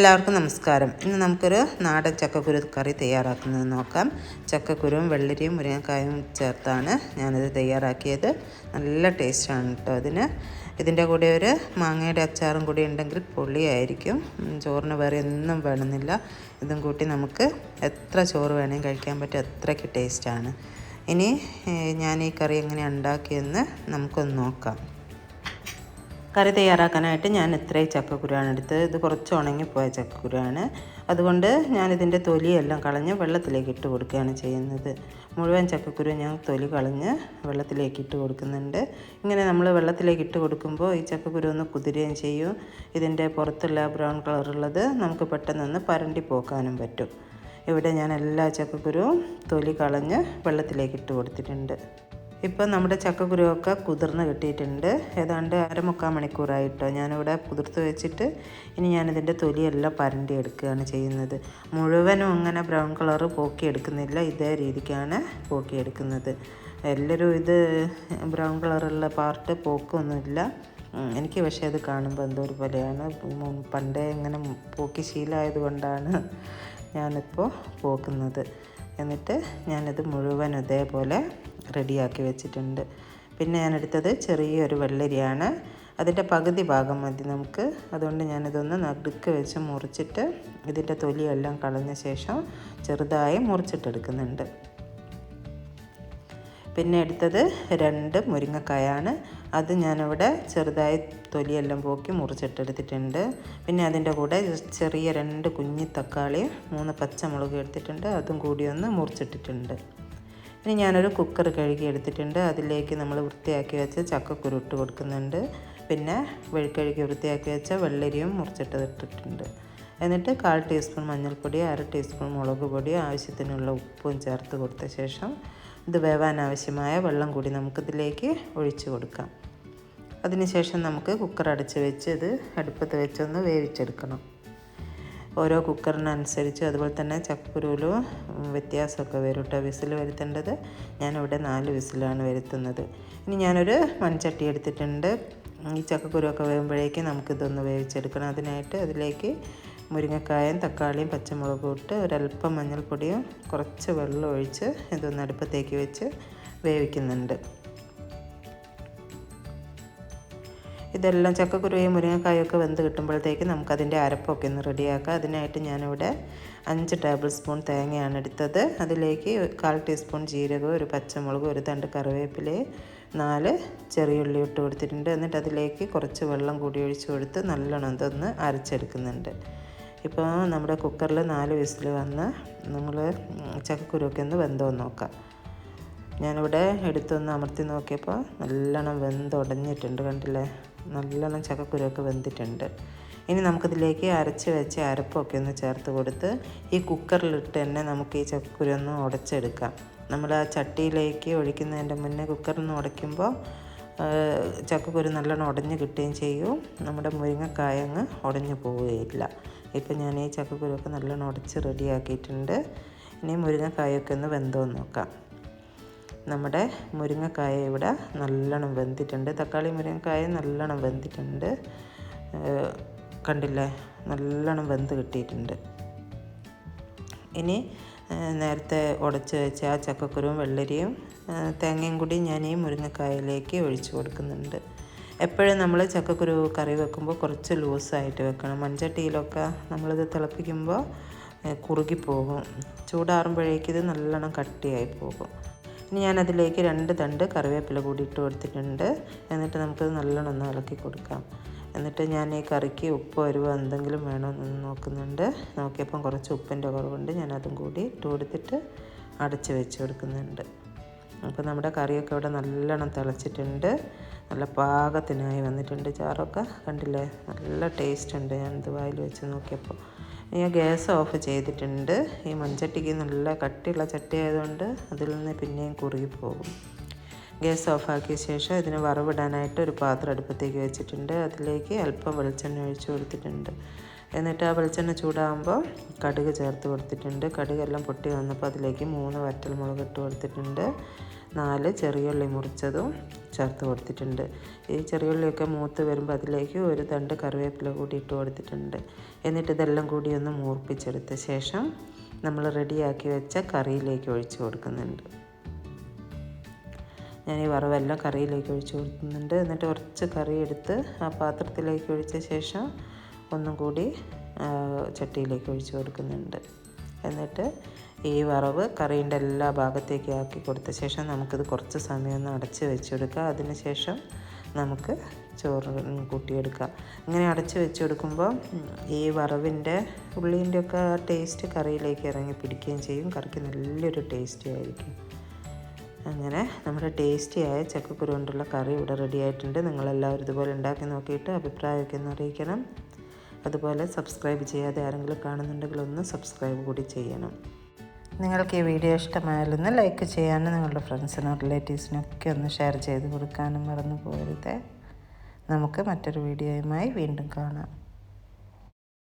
എല്ലാവർക്കും നമസ്കാരം. ഇന്ന് നമുക്കൊരു നാടൻ ചക്കക്കുരു കറി തയ്യാറാക്കുന്നത് നോക്കാം. ചക്കക്കുരുവും വെള്ളരിയും മുരിങ്ങക്കായും ചേർത്താണ് ഞാനിത് തയ്യാറാക്കിയത്. നല്ല ടേസ്റ്റാണ് കേട്ടോ അതിന്. ഇതിന്റെ കൂടെ ഒരു മാങ്ങയുടെ അച്ചാറും കൂടി ഉണ്ടെങ്കിൽ പൊള്ളിയായിരിക്കും. ചോറിന് വേറെ ഒന്നും വേണമെന്നില്ല. ഇതും കൂട്ടി നമുക്ക് എത്ര ചോറ് വേണമെങ്കിൽ കഴിക്കാൻ പറ്റും അത്രയ്ക്ക് ടേസ്റ്റാണ്. ഇനി ഞാൻ ഈ കറി എങ്ങനെയാണ് ഉണ്ടാക്കിയെന്ന് നമുക്കൊന്ന് നോക്കാം. കറി തയ്യാറാക്കാനായിട്ട് ഞാൻ ഇത്രയും ചക്കക്കുരുവാണ് എടുത്തത്. ഇത് കുറച്ച് ഉണങ്ങിപ്പോയ ചക്കക്കുരുവാണ്. അതുകൊണ്ട് ഞാനിതിന്റെ തൊലിയെല്ലാം കളഞ്ഞ് വെള്ളത്തിലേക്ക് ഇട്ട് കൊടുക്കുകയാണ് ചെയ്യുന്നത്. മുഴുവൻ ചക്കക്കുരു ഞാൻ തൊലി കളഞ്ഞ് വെള്ളത്തിലേക്ക് ഇട്ട് കൊടുക്കുന്നുണ്ട്. ഇങ്ങനെ നമ്മൾ വെള്ളത്തിലേക്ക് ഇട്ട് കൊടുക്കുമ്പോൾ ഈ ചക്കക്കുരു ഒന്ന് കുതിരുകയും ചെയ്യും. ഇതിന്റെ പുറത്തുള്ള ബ്രൗൺ കളറുള്ളത് നമുക്ക് പെട്ടെന്നൊന്ന് പരണ്ടി പോക്കാനും പറ്റും. ഇവിടെ ഞാൻ എല്ലാ ചക്കക്കുരുവും തൊലി കളഞ്ഞ് വെള്ളത്തിലേക്ക് ഇട്ട് കൊടുത്തിട്ടുണ്ട്. ഇപ്പം നമ്മുടെ ചക്കക്കുരുവൊക്കെ കുതിർന്ന് കിട്ടിയിട്ടുണ്ട്. ഏതാണ്ട് അരമുക്കാൽ മണിക്കൂറായിട്ടോ ഞാനിവിടെ കുതിർത്ത് വെച്ചിട്ട് ഇനി ഞാനിതിന്റെ തൊലിയെല്ലാം പരണ്ടി എടുക്കുകയാണ് ചെയ്യുന്നത്. മുഴുവനും അങ്ങനെ ബ്രൗൺ കളറ് പോക്കിയെടുക്കുന്നില്ല. ഇതേ രീതിക്കാണ് പോക്കിയെടുക്കുന്നത്. എല്ലാവരും ഇത് ബ്രൗൺ കളറുള്ള പാർട്ട് പോക്കൊന്നുമില്ല. എനിക്ക് പക്ഷേ അത് കാണുമ്പോൾ എന്തോ ഒരു പോലെയാണ്. പണ്ടേ ഇങ്ങനെ പോക്കി ശീലമായത് കൊണ്ടാണ് ഞാനിപ്പോൾ പോക്കുന്നത്. എന്നിട്ട് ഞാനത് മുഴുവൻ ഇതേപോലെ റെഡിയാക്കി വെച്ചിട്ടുണ്ട്. പിന്നെ ഞാൻ എടുത്തത് ചെറിയൊരു വെള്ളരിയാണ്. അതിന്റെ പകുതി ഭാഗം മതി നമുക്ക്. അതുകൊണ്ട് ഞാനിതൊന്ന് നടുക്ക് വെച്ച് മുറിച്ചിട്ട് ഇതിന്റെ തൊലിയെല്ലാം കളഞ്ഞ ശേഷം ചെറുതായി മുറിച്ചിട്ടെടുക്കുന്നുണ്ട്. പിന്നെ എടുത്തത് രണ്ട് മുരിങ്ങക്കായാണ്. അത് ഞാനിവിടെ ചെറുതായി തൊലിയെല്ലാം പോക്കി മുറിച്ചിട്ടെടുത്തിട്ടുണ്ട്. പിന്നെ അതിന്റെ കൂടെ ചെറിയ രണ്ട് കുഞ്ഞി തക്കാളി മൂന്ന് പച്ചമുളക് എടുത്തിട്ടുണ്ട്. അതും കൂടി ഒന്ന് മുറിച്ചിട്ടിട്ടുണ്ട്. ഇനി ഞാനൊരു കുക്കർ കഴുകി എടുത്തിട്ടുണ്ട്. അതിലേക്ക് നമ്മൾ വൃത്തിയാക്കി വെച്ച ചക്കക്കുരു ഇട്ട് കൊടുക്കുന്നുണ്ട്. പിന്നെ വെഴുക്കഴുകി വൃത്തിയാക്കി വെച്ച വെള്ളരിയും മുറിച്ചിട്ടിട്ടിട്ടുണ്ട്. എന്നിട്ട് കാൽ ടീസ്പൂൺ മഞ്ഞൾപ്പൊടി അര ടീസ്പൂൺ മുളക് പൊടി ആവശ്യത്തിനുള്ള ഉപ്പും ചേർത്ത് കൊടുത്ത ശേഷം ഇത് വേവാൻ ആവശ്യമായ വെള്ളം കൂടി നമുക്കിതിലേക്ക് ഒഴിച്ചു കൊടുക്കാം. അതിനുശേഷം നമുക്ക് കുക്കർ അടച്ച് വെച്ച് ഇത് അടുപ്പത്ത് വെച്ചൊന്ന് വേവിച്ചെടുക്കണം. ഓരോ കുക്കറിനനുസരിച്ച് അതുപോലെ തന്നെ ചക്കുരുവിലും വ്യത്യാസമൊക്കെ വരും കേട്ടോ വിസിൽ വരുത്തേണ്ടത് ഞാനിവിടെ നാല് വിസിലാണ് വരുത്തുന്നത്. ഇനി ഞാനൊരു മൺചട്ടി എടുത്തിട്ടുണ്ട്. ഈ ചക്കക്കുരുവൊക്കെ വരുമ്പോഴേക്കും നമുക്കിതൊന്ന് വേവിച്ചെടുക്കണം. അതിനായിട്ട് അതിലേക്ക് മുരിങ്ങക്കായും തക്കാളിയും പച്ചമുളകും ഇട്ട് ഒരല്പം മഞ്ഞൾപ്പൊടിയും കുറച്ച് വെള്ളം ഒഴിച്ച് ഇതൊന്ന് അടുപ്പത്തേക്ക് വെച്ച് വേവിക്കുന്നുണ്ട്. ഇതെല്ലാം ചക്കക്കുരുവയും മുരിങ്ങക്കായും ഒക്കെ വെന്ത് കിട്ടുമ്പോഴത്തേക്ക് നമുക്കതിന്റെ അരപ്പൊക്കെ ഒന്ന് റെഡിയാക്കാം. അതിനായിട്ട് ഞാനിവിടെ അഞ്ച് ടേബിൾ സ്പൂൺ തേങ്ങയാണ് എടുത്തത്. അതിലേക്ക് കാൽ ടീസ്പൂൺ ജീരകവും ഒരു പച്ചമുളകും ഒരു തണ്ട് കറിവേപ്പില നാല് ചെറിയുള്ളി ഇട്ട് കൊടുത്തിട്ടുണ്ട്. എന്നിട്ട് അതിലേക്ക് കുറച്ച് വെള്ളം കൂടി ഒഴിച്ച് കൊടുത്ത് നല്ലോണം ഇതൊന്ന് അരച്ചെടുക്കുന്നുണ്ട്. ഇപ്പോൾ നമ്മുടെ കുക്കറിൽ നാല് വിസിൽ വന്ന് നമ്മൾ ചക്കക്കുരുവൊക്കെ ഒന്ന് വെന്തോ നോക്കാം. ഞാനിവിടെ എടുത്തൊന്ന് അമർത്തി നോക്കിയപ്പോൾ നല്ലോണം വെന്തുടഞ്ഞിട്ടുണ്ട് കണ്ടില്ലേ? നല്ലോണം ചക്കക്കുരുവൊക്കെ വെന്തിട്ടുണ്ട്. ഇനി നമുക്കിതിലേക്ക് അരച്ച് വെച്ച് അരപ്പൊക്കെ ഒന്ന് ചേർത്ത് കൊടുത്ത് ഈ കുക്കറിലിട്ട് തന്നെ നമുക്ക് ഈ ചക്കക്കുരു ഒന്ന് ഉടച്ചെടുക്കാം. നമ്മൾ ആ ചട്ടിയിലേക്ക് ഒഴിക്കുന്നതിന്റെ മുന്നേ കുക്കറിൽ നിന്ന് ഉടയ്ക്കുമ്പോൾ ചക്കക്കുരു നല്ലോണം ഉടഞ്ഞ് കിട്ടുകയും ചെയ്യും. നമ്മുടെ മുരിങ്ങക്കായ അങ്ങ് ഉടഞ്ഞു പോവുകയില്ല. ഇപ്പം ഞാൻ ഈ ചക്കക്കുരുവൊക്കെ നല്ലോണം ഉടച്ച് റെഡിയാക്കിയിട്ടുണ്ട് ഇനി മുരിങ്ങക്കായൊക്കെ ഒന്ന് വെന്തോ നോക്കാം. നമ്മുടെ മുരിങ്ങക്കായ ഇവിടെ നല്ലോണം വെന്തിട്ടുണ്ട്. തക്കാളി മുരിങ്ങക്കായ നല്ലോണം വെന്തിട്ടുണ്ട്. കണ്ടില്ലേ? നല്ലോണം വെന്ത് കിട്ടിയിട്ടുണ്ട്. ഇനി നേരത്തെ ഉടച്ച് വെച്ച ആ ചക്കക്കുരുവും വെള്ളരിയും തേങ്ങയും കൂടി ഞാൻ ഈ മുരിങ്ങക്കായയിലേക്ക് ഒഴിച്ചു കൊടുക്കുന്നുണ്ട്. എപ്പോഴും നമ്മൾ ചക്കക്കുരു കറി വെക്കുമ്പോൾ കുറച്ച് ലൂസായിട്ട് വെക്കണം. മൺചട്ടിയിലൊക്കെ നമ്മളിത് തിളപ്പിക്കുമ്പോൾ കുറുകിപ്പോകും. ചൂടാറുമ്പോഴേക്കും ഇത് നല്ലോണം കട്ടിയായി പോകും. ഇനി ഞാനതിലേക്ക് രണ്ട് തണ്ട് കറിവേപ്പില കൂടി ഇട്ട് കൊടുത്തിട്ടുണ്ട്. എന്നിട്ട് നമുക്കത് നല്ലോണം ഒന്ന് ഇളക്കി കൊടുക്കാം. എന്നിട്ട് ഞാൻ ഈ കറിക്ക് ഉപ്പ് വരുമോ എന്തെങ്കിലും വേണമെന്ന് നോക്കുന്നുണ്ട്. നോക്കിയപ്പം കുറച്ച് ഉപ്പിന്റെ കുറവുണ്ട്. ഞാൻ കൂടി ഇട്ട് കൊടുത്തിട്ട് അടച്ച് വെച്ച് കൊടുക്കുന്നുണ്ട്. അപ്പോൾ നമ്മുടെ കറിയൊക്കെ ഇവിടെ നല്ലോണം തിളച്ചിട്ടുണ്ട്. നല്ല പാകത്തിനായി വന്നിട്ടുണ്ട് ചാറൊക്കെ. കണ്ടില്ലേ? നല്ല ടേസ്റ്റ് ഉണ്ട്. ഞാൻ വായിൽ വെച്ച് നോക്കിയപ്പോൾ. ഞാൻ ഗ്യാസ് ഓഫ് ചെയ്തിട്ടുണ്ട്. ഈ മൺചട്ടിക്ക് നല്ല കട്ടിയുള്ള ചട്ടി ആയതുകൊണ്ട് അതിൽ നിന്ന് പിന്നെയും കുറുകി പോകും. ഗ്യാസ് ഓഫാക്കിയ ശേഷം ഇതിന് വറവിടാനായിട്ട് ഒരു പാത്രം അടുപ്പത്തേക്ക് വെച്ചിട്ടുണ്ട്. അതിലേക്ക് അല്പം വെളിച്ചെണ്ണ ഒഴിച്ചു കൊടുത്തിട്ടുണ്ട്. എന്നിട്ട് ആ വെളിച്ചെണ്ണ ചൂടാകുമ്പോൾ കടുക് ചേർത്ത് കൊടുത്തിട്ടുണ്ട്. കടുകെല്ലാം പൊട്ടി വന്നപ്പോൾ അതിലേക്ക് മൂന്ന് വറ്റൽമുളക് ഇട്ട് കൊടുത്തിട്ടുണ്ട്. നാല് ചെറിയുള്ളി മുറിച്ചതും ചേർത്ത് കൊടുത്തിട്ടുണ്ട്. ഈ ചെറിയുള്ളിയൊക്കെ മൂത്ത് വരുമ്പോൾ അതിലേക്ക് ഒരു തണ്ട് കറിവേപ്പില കൂടി ഇട്ട് കൊടുത്തിട്ടുണ്ട്. എന്നിട്ട് ഇതെല്ലാം കൂടി ഒന്ന് മൂർപ്പിച്ചെടുത്ത ശേഷം നമ്മൾ റെഡിയാക്കി വെച്ച കറിയിലേക്ക് ഒഴിച്ച് കൊടുക്കുന്നുണ്ട്. ഞാൻ ഈ വറവെല്ലാം കറിയിലേക്ക് ഒഴിച്ച് കൊടുക്കുന്നുണ്ട്. എന്നിട്ട് കുറച്ച് കറി എടുത്ത് ആ പാത്രത്തിലേക്ക് ഒഴിച്ച ശേഷം ഒന്നും കൂടി ചട്ടിയിലേക്ക് ഒഴിച്ചു കൊടുക്കുന്നുണ്ട്. എന്നിട്ട് ഈ വറവ് കറീന്റെ എല്ലാ ഭാഗത്തേക്കും ആക്കി കൊടുത്ത ശേഷം നമുക്കിത് കുറച്ച് സമയം ഒന്ന് അടച്ച് വെച്ചെടുക്കാം അതിന് ശേഷം നമുക്ക് ചോറ് കൂട്ടിയെടുക്കാം ഇങ്ങനെ അടച്ച് വെച്ചെടുക്കുമ്പോൾ ഈ വറവിന്റെ ഉള്ളീന്റെ ഒക്കെ ടേസ്റ്റ് കറിയിലേക്ക് ഇറങ്ങി പിടിക്കുകയും ചെയ്യും. കറിക്ക് നല്ലൊരു ടേസ്റ്റി ആയിരിക്കും. അങ്ങനെ നമ്മുടെ ടേസ്റ്റിയായ ചക്കക്കുരു കൊണ്ടുള്ള കറി ഇവിടെ റെഡി ആയിട്ടുണ്ട്. നിങ്ങളെല്ലാവരും ഇതുപോലെ ഉണ്ടാക്കി നോക്കിയിട്ട് അഭിപ്രായമൊക്കെ ഒന്ന് അറിയിക്കണം. അതുപോലെ സബ്സ്ക്രൈബ് ചെയ്യാതെ ആരെങ്കിലും കാണുന്നുണ്ടെങ്കിൽ ഒന്ന് സബ്സ്ക്രൈബ് കൂടി ചെയ്യണം. നിങ്ങൾക്ക് ഈ വീഡിയോ ഇഷ്ടമായാലൊന്ന് ലൈക്ക് ചെയ്യാനും നിങ്ങളുടെ ഫ്രണ്ട്സിനും റിലേറ്റീവ്സിനും ഒക്കെ ഒന്ന് ഷെയർ ചെയ്ത് കൊടുക്കാനും മറന്നു പോകരുത്. നമുക്ക് മറ്റൊരു വീഡിയോയുമായി വീണ്ടും കാണാം.